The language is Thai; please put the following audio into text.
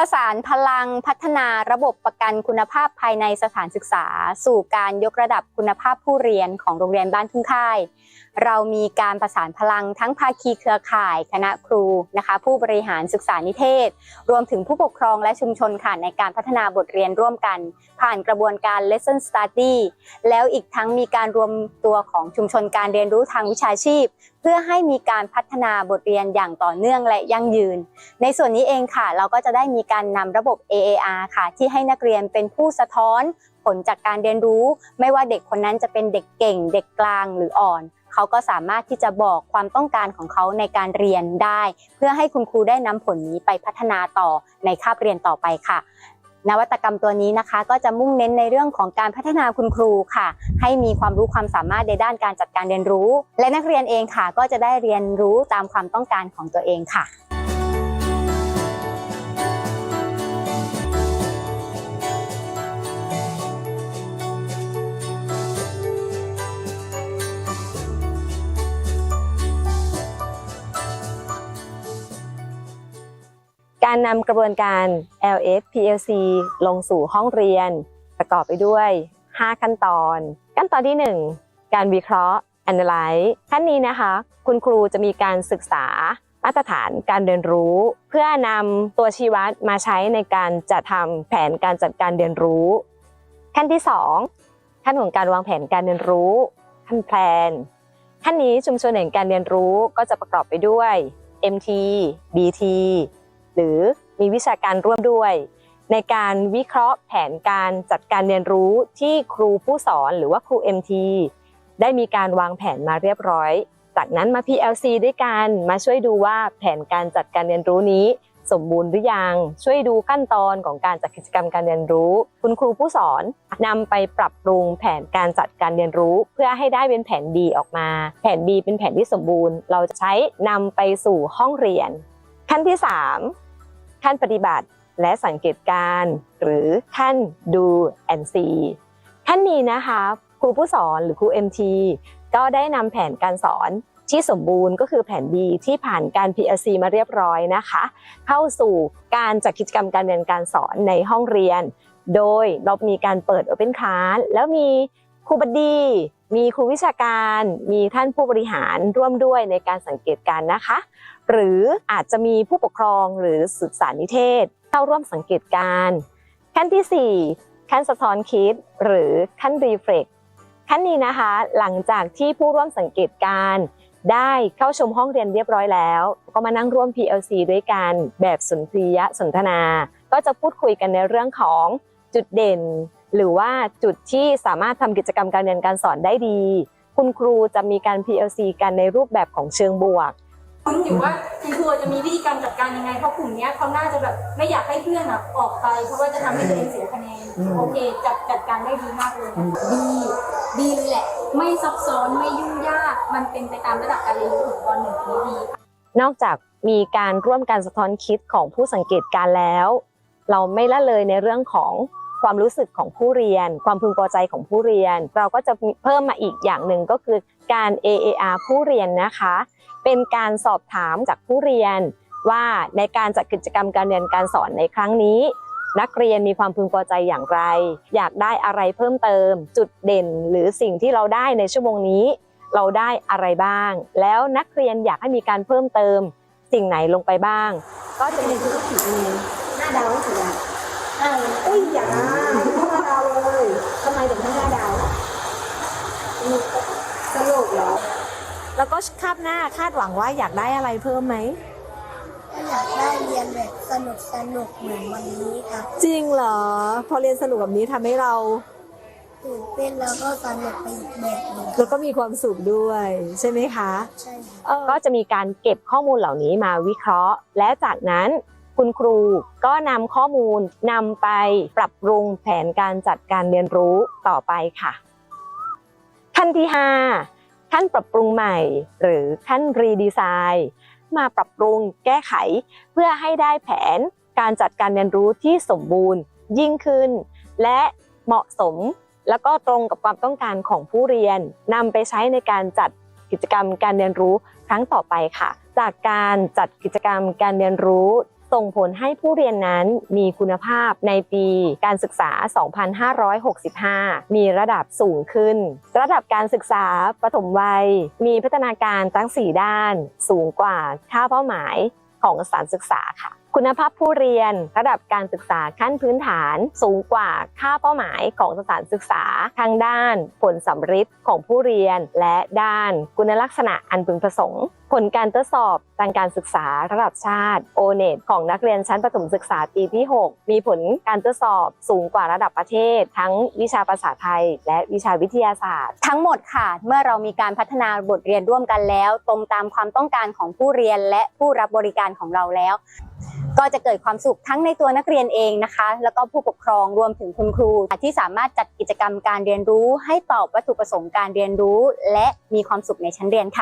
ประสานพลังพัฒนาระบบประกันคุณภาพภายในสถานศึกษา สู่การยกระดับคุณภาพผู้เรียนของโรงเรียนบ้านทุ่งค่าย เรามีการประสานพลังทั้งภาคีเครือข่าย คณะครูนะคะ ผู้บริหารศึกษานิเทศ รวมถึงผู้ปกครองและชุมชนค่ะในการพัฒนาบทเรียนร่วมกัน ผ่านกระบวนการ lesson study แล้วอีกทั้งมีการรวมตัวของชุมชนการเรียนรู้ทางวิชาชีพเพื่อให้มีการพัฒนาบทเรียนอย่างต่อเนื่องและยั่งยืน ในส่วนนี้เองค่ะ เราก็จะได้มีการนำระบบ AAR ค่ะ ที่ให้นักเรียนเป็นผู้สะท้อนผลจากการเรียนรู้ ไม่ว่าเด็กคนนั้นจะเป็นเด็กเก่ง เด็กกลางหรืออ่อนเขาก็สามารถที่จะบอกความต้องการของเขาในการเรียนได้ เพื่อให้คุณครูได้นำผลนี้ไปพัฒนาต่อในคาบเรียนต่อไปค่ะ นวัตกรรมตัวนี้นะคะ ก็จะมุ่งเน้นในเรื่องของการพัฒนาคุณครูค่ะ ให้มีความรู้ความสามารถในด้านการจัดการเรียนรู้ และนักเรียนเองค่ะ ก็จะได้เรียนรู้ตามความต้องการของตัวเองค่ะ การนำกระบวนการ LS PLC ลงสู่ห้องเรียน ประกอบไปด้วย 5 ขั้นตอน ขั้นตอนที่ 1 การวิเคราะห์ Analyze ขั้นนี้นะคะ คุณครูจะมีการศึกษามาตรฐานการเรียนรู้ เพื่อนำตัวชี้วัดมาใช้ในการจัดทำแผนการจัดการเรียนรู้ ขั้นที่ 2 ขั้นของการวางแผนการเรียนรู้ ขั้นแพลนขั้นนี้ชุมชนแห่งการเรียนรู้ก็จะประกอบไปด้วย MT BT หรือมีวิชาการร่วมด้วย ในการวิเคราะห์แผนการจัดการเรียนรู้ที่ครูผู้สอนหรือว่าครู MT ได้มีการวางแผนมาเรียบร้อย จากนั้นมา PLC ด้วยกันมาช่วยดูว่าแผนการจัดการเรียนรู้นี้สมบูรณ์หรือยัง ช่วยดูขั้นตอนของการจัดกิจกรรมการเรียนรู้ คุณครูผู้สอนนำไปปรับปรุงแผนการจัดการเรียนรู้ เพื่อให้ได้เป็นแผน B ออกมา แผน B เป็นแผนที่สมบูรณ์ เราจะใช้นำไปสู่ห้องเรียน ขั้นที่ 3 ขั้นปฏิบัติและสังเกตการ์หรือขั้นดู and see ขั้นนี้นะคะครูผู้สอนหรือครู MT ก็ได้นำแผนการสอนที่สมบูรณ์ก็คือแผน B ที่ผ่านการ PLC มาเรียบร้อยนะคะ เข้าสู่การจัดกิจกรรมการเรียนการสอนในห้องเรียน โดยเรามีการเปิด Open Class แล้วมีครูบดี มีครูวิชาการมีท่านผู้บริหารร่วมด้วยในการสังเกตการนะคะ หรืออาจจะมีผู้ปกครองหรือศึกษานิเทศ เข้าร่วมสังเกตการขั้นทีสี่ 4 ขั้นสะท้อนคิด หรือขั้นรีเฟล็กขั้นนี้นะคะ หลังจากที่ผู้ร่วมสังเกตการได้เข้าชมห้องเรียนเรียบร้อยแล้ว ก็มานั่งร่วม PLC ด้วยกันแบบสนทรียสนทนา ก็จะพูดคุยกันในเรื่องของจุดเด่น หรือว่าจุดที่สามารถทำกิจกรรมการเรียนการสอนได้ดี คุณครูจะมีการ PLC กันในรูปแบบของเชิงบวกคุ้นอยู่ว่าคุณครูจะมีวิธีการจัดการยังไงเพราะกลุ่มเนี้ยเขาน่าจะแบบไม่อยากให้เพื่อนอะออกไป เพราะว่าจะทำให้ตัวเองเสียคะแนนโอเคจัดจัดการได้ดีมากเลยดีดีเลยแหละ ไม่ซับซ้อนไม่ยุ่งยาก มันเป็นไปตามระดับการเรียนรู้ของปหนึ่งนี้ดีนอกจากมีการร่วมการสะท้อนคิดของผู้สังเกตการณ์แล้ว เราไม่ละเลยในเรื่องของ ความรู้สึกของผู้เรียน ความพึงพอใจของผู้เรียน เราก็จะเพิ่มมาอีกอย่างหนึ่งก็คือการ AAR ผู้เรียนนะคะ เป็นการสอบถามจากผู้เรียน ว่าในการจัดกิจกรรมการเรียนการสอนในครั้งนี้ นักเรียนมีความพึงพอใจอย่างไร อยากได้อะไรเพิ่มเติม จุดเด่นหรือสิ่งที่เราได้ในชั่วโมงนี้ เราได้อะไรบ้าง แล้วนักเรียนอยากให้มีการเพิ่มเติม สิ่งไหนลงไปบ้าง ก็จะมีธุรกิจหน้าดาวถูก อะเอออุ้ยอย่าห้าดาวเลยทำไมถึงห้าดาวสนุกสนุกเหรอ แล้วก็คาบหน้าคาดหวังว่าอยากได้อะไรเพิ่มไหมก็อยากได้เรียนแบบสนุกสนุกเหมือนวันนี้ครับจริงเหรอ พอเรียนสนุกแบบนี้ทำให้เรา ตื่นเต้นแล้วก็สนุกไปอีกแบบหนึ่งคแล้รับวก็มีความสุขด้วย ใช่ไหมคะ ใช่ครับ เออ ก็จะมีการเก็บข้อมูลเหล่านี้มาวิเคราะห์ และจากนั้น คุณครูก็นำข้อมูลนำไปปรับปรุงแผนการจัดการเรียนรู้ต่อไปค่ะ ขั้นที่ 5 ขั้นปรับปรุงใหม่ หรือขั้นรีดีไซน์มาปรับปรุงแก้ไข เพื่อให้ได้แผนการจัดการเรียนรู้ที่สมบูรณ์ยิ่งขึ้น และเหมาะสมแล้วก็ตรงกับความต้องการของผู้เรียนนำไปใช้ในการจัดกิจกรรมการเรียนรู้ครั้งต่อไปค่ะ จากการจัดกิจกรรมการเรียนรู้ ส่งผลให้ผู้เรียนนั้นมีคุณภาพในปีการศึกษา 2565 มีระดับสูงขึ้น ระดับการศึกษาปฐมวัย มีพัฒนาการทั้ง 4 ด้าน สูงกว่าค่าเป้าหมายของสถานศึกษาค่ะ คุณภาพผู้เรียนระดับการศึกษาขั้นพื้นฐาน สูงกว่าค่าเป้าหมายของสถานศึกษาทางด้าน ผลสัมฤทธิ์ของผู้เรียน และด้านคุณลักษณะอันพึงประสงค์ ผลการทดสอบทางการศึกษาระดับชาติ o n e t ของนักเรียนชั้นประถมศึกษาปีที่ 6 มีผลการทดสอบสูงกว่าระดับประเทศ ทั้งวิชาภาษาไทย และวิชาวิทยาศาสตร์ ทั้งหมดค่ะ เมื่อเรามีการพัฒนาบทเรียนร่วมกันแล้ว ตรงตามความต้องการของผู้เรียนและผู้รับบริการของเราแล้ว ก็จะเกิดความสุขทั้งในตัวนักเรียนเองนะคะ แล้วก็ผู้ปกครองรวมถึงคุณครู ที่สามารถจัดกิจกรรมการเรียนรู้ ให้ตอบวัตถุประสงค์การเรียนรู้ และมีความสุขในชั้นเรียนค่ะ